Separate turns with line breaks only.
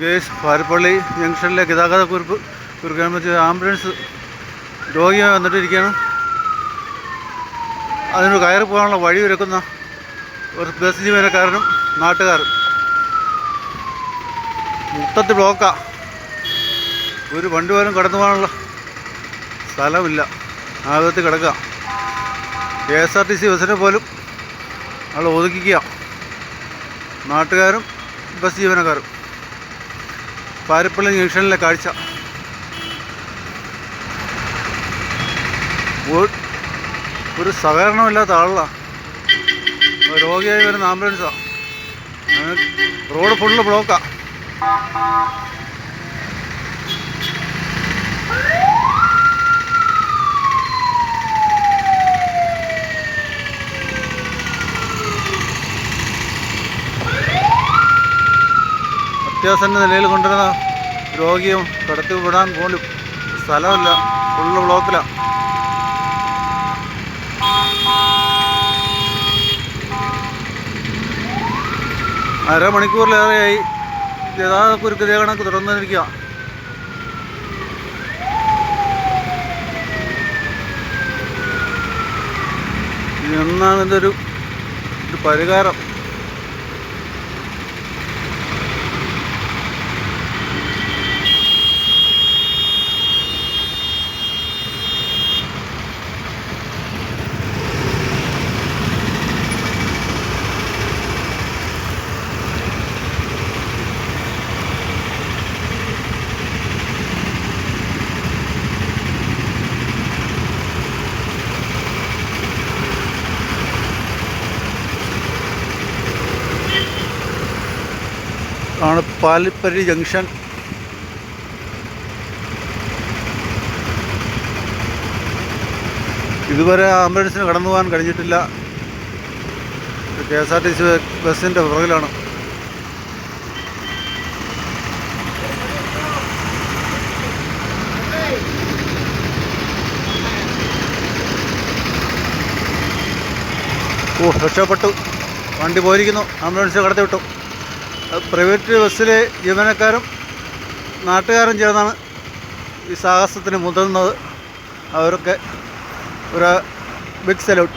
Guys Parappally ജംഗ്ഷനിലെ ഗതാഗത കുറിപ്പ് കുറിക്കാൻ പറ്റിയ ആംബുലൻസ് രോഗിയായി വന്നിട്ടിരിക്കുകയാണ്. അതിന് കയറി പോകാനുള്ള വഴി ഒരുക്കുന്ന ഒരു ബസ് ജീവനക്കാരനും നാട്ടുകാരും മുട്ടത്ത് ബ്ലോക്കാ. ഒരു വണ്ടി പോലും കടന്നു പോകാനുള്ള സ്ഥലമില്ല. ആകത്ത് കിടക്കുക K S R T C ബസ്സിനെ പോലും ആൾ ഒതുക്കിക്കുക. നാട്ടുകാരും ബസ് ജീവനക്കാരും. പാരിപ്പള്ളി ജംഗ്ഷനിലെ കാഴ്ച. ഒരു- സഹകരണമില്ലാത്ത ആളാണ് രോഗിയായി വരുന്ന ആംബുലൻസാണ് റോഡ് ഫുള്ള് ബ്ലോക്കാണ് അത്യാസന്ന നിലയിൽ കൊണ്ടുവരുന്ന രോഗിയും കടത്തി വിടാൻ പോലും സ്ഥലമില്ല. ഫുള്ള് ബ്ലോക്കിലാണ് അരമണിക്കൂറിലേറെയായി. ഗതാഗതക്കുരുക്ക് ഇതേ കണക്ക് തുറന്നിരിക്കുക എന്നാണ് ഇതൊരു ഒരു പരിഹാരം? ആണ് പാലിപ്പരി ജംഗ്ഷൻ. ഇതുവരെ ആംബുലൻസിന് കടന്നു പോകാൻ കഴിഞ്ഞിട്ടില്ല. K S R T C ബസ്സിന്റെ പുറകിലാണ്. ഓ രക്ഷപ്പെട്ടു. വണ്ടി പോയിരിക്കുന്നു. ആംബുലൻസ് കടത്തി വിട്ടു പ്രൈവറ്റ് ബസ്സിലെ ജീവനക്കാരും നാട്ടുകാരും ചേർന്നാണ് ഈ സാഹസത്തിന് മുതിർന്നത്. അവരൊക്കെ ഒരു ബിഗ് സല്യൂട്ട്